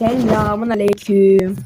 Selamun aleyküm.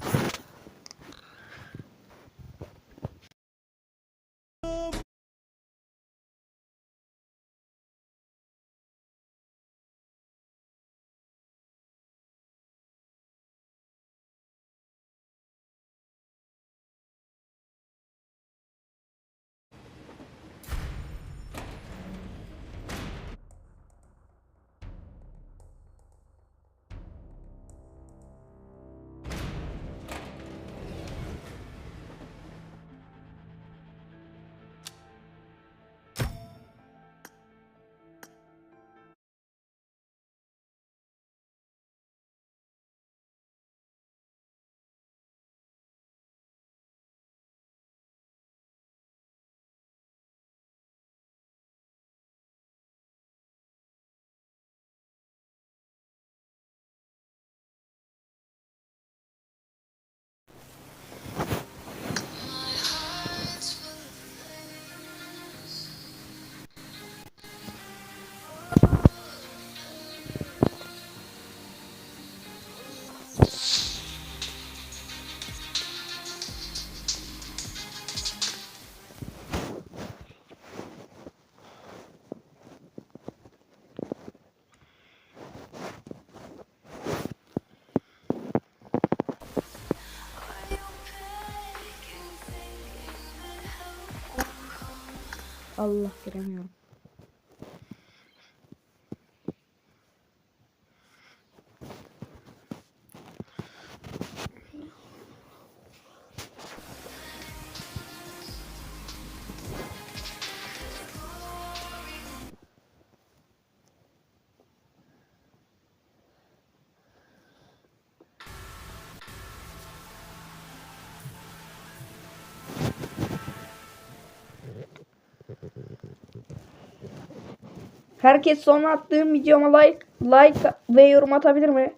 Allah giremiyorum. Herkes son attığım videoma like like ve yorum atabilir mi?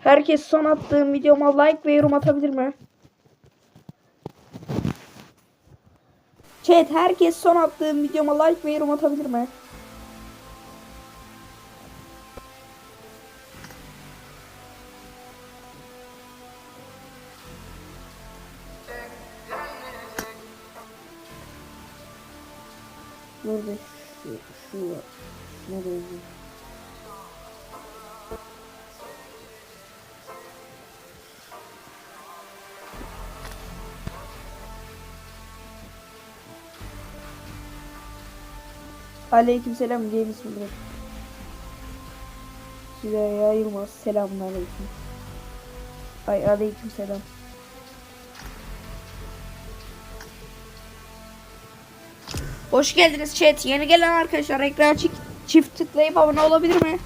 Herkes son attığım videoma like ve yorum atabilir mi? Chat herkes son attığım videoma like ve yorum atabilir mi? Nereye gidiyor? Aleykümselam Games Millet. Süreyya Yılmaz selamun aleyküm. Ay aleykümselam. Hoş geldiniz chat. Yeni gelen arkadaşlar ekran çift, çift tıklayıp abone olabilir mi?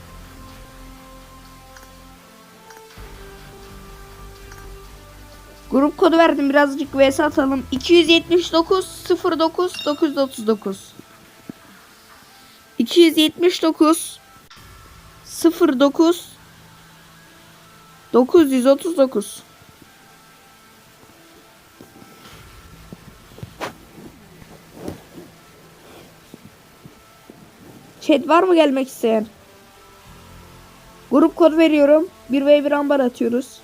Grup kodu verdim birazcık vs atalım. 279 09 939 279 09 939 Chat var mı gelmek isteyen? Grup kod veriyorum. 1v1 ambar atıyoruz.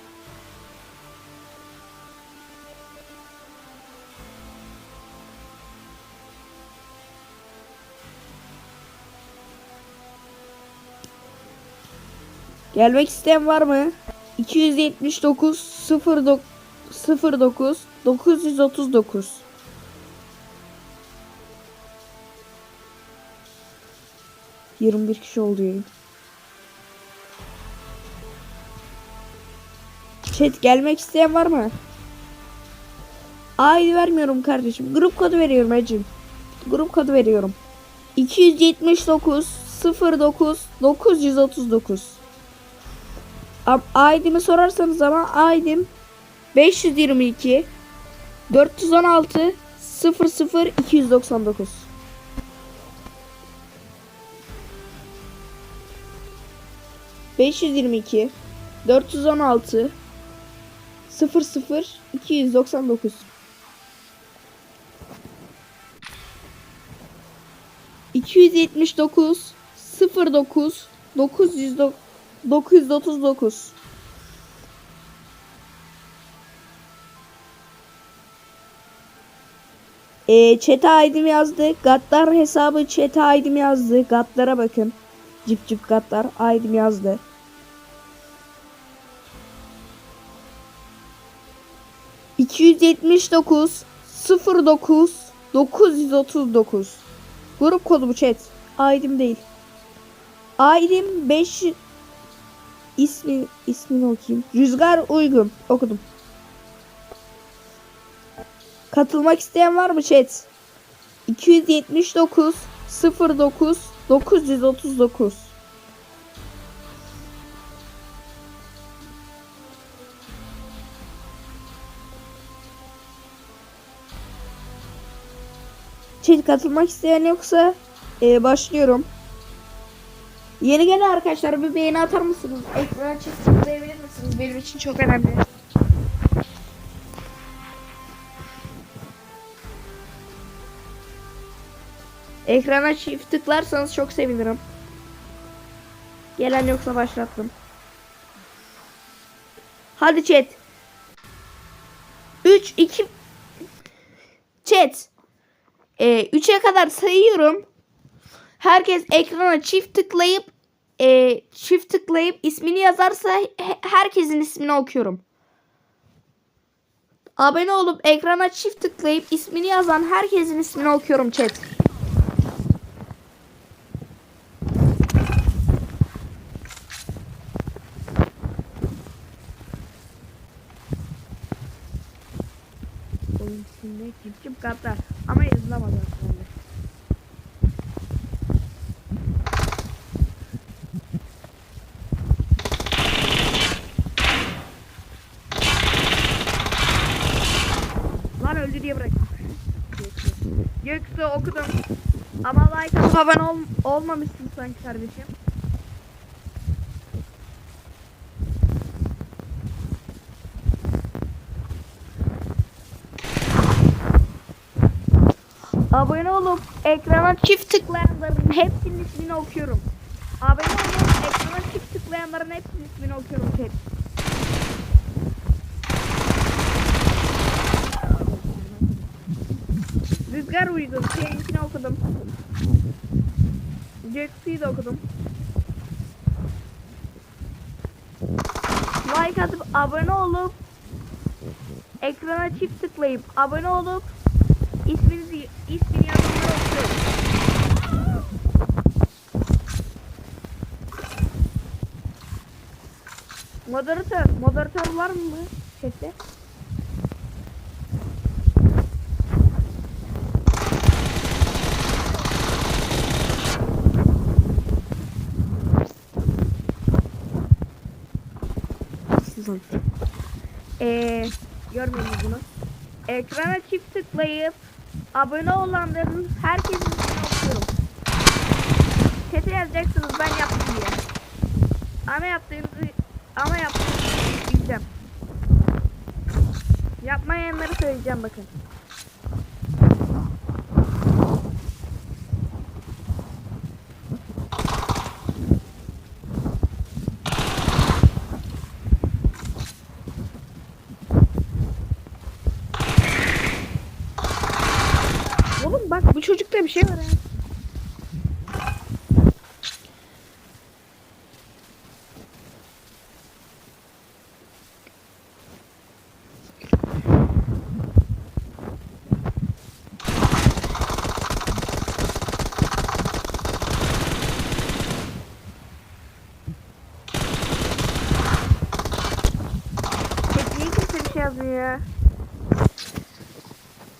Gelmek isteyen var mı? 279 09 09 939 21 kişi oldu yayın. Chat gelmek isteyen var mı? Ay vermiyorum kardeşim. Grup kodu veriyorum Ecim. Grup kodu veriyorum. 279 09 939 ID'mi sorarsanız ama ID'm 522 416 00 299 522 416 00 299 279 09 939 E, çete aydım yazdı. Gaddar hesabı çete aydım yazdı. Gaddara bakın. Cip cip gattar ID'm yazdı. ...279... ...09... ...939... ...grup kodu bu chat... ...ID'm değil... ...ID'm 5... ...ismi... ...ismini okuyayım... ...Rüzgar Uygun... ...okudum... Katılmak isteyen var mı chat? 279 09 939 Chat katılmak isteyen yoksa e, başlıyorum. Yeni gelen arkadaşlar bir beğeni atar mısınız? Çift tıklayabilir misiniz? Benim için çok önemli. Ekrana çift tıklarsanız çok sevinirim. Gelen yoksa başlattım. Hadi chat. 3 2 Chat. Ee, 3'e kadar sayıyorum. Herkes ekrana çift tıklayıp e, çift tıklayıp ismini yazarsa he- herkesin ismini okuyorum. Abone olup ekrana çift tıklayıp ismini yazan herkesin ismini okuyorum chat. Oyun içinde cip cip. Ama yazılamadı aslında. Lan öldü diye bırak. Göksu okudum. Ama like abone ol olmamışsın sanki kardeşim. Abone olup ekrana çift tıklayanların hepsinin ismini okuyorum. Abone olup ekrana çift tıklayanların hepsinin ismini okuyorum. Hep. Rüzgar uygun. Seninkini okudum. Göksu'yu da okudum. Like atıp abone olup ekrana çift tıklayıp abone olup isminizi ismini yazmayı okuyorum. Moderatör, moderatör var mı chatte? Sizin. Ee, görmeyin bunu. Ekrana çift tıklayıp abone olanların herkesin ismini okuyorum. Chat'e yazacaksınız ben yaptım diye. Ama yaptığınızı ama yaptığınızı bileceğim. Yapmayanları söyleyeceğim bakın. Oğlum bak bu çocukta bir şey var ha. Niye kimse bir şey yazmıyor ya?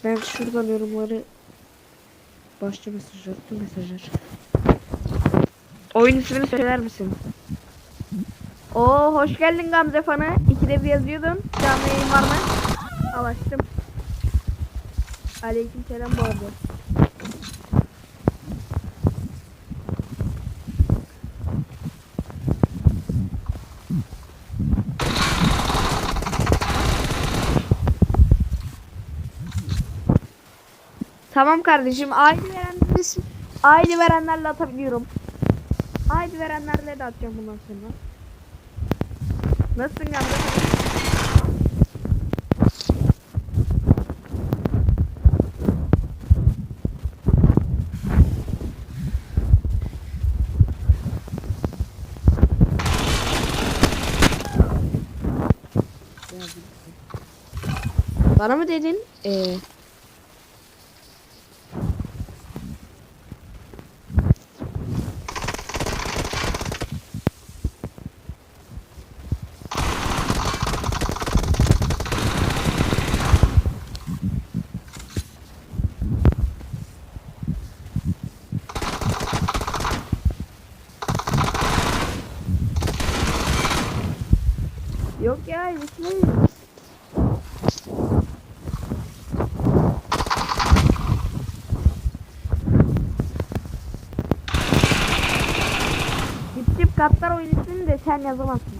Ben şuradan yorumları başta mesajlar, tüm mesajlar. Oyun ismini söyler misin? Oo hoş geldin Gamze fanı. İkide bir yazıyordun. Canlı yayın var mı? Al açtım. Aleyküm selam bu arada. Tamam kardeşim. Aile verenler ismi. Verenlerle atabiliyorum. Aile verenlerle de atacağım bundan sonra. Nasılsın kardeşim? Bana mı dedin? Ee, Yok ya bitmedi. Dip dip katlar oyun ismini de sen yazamazsın.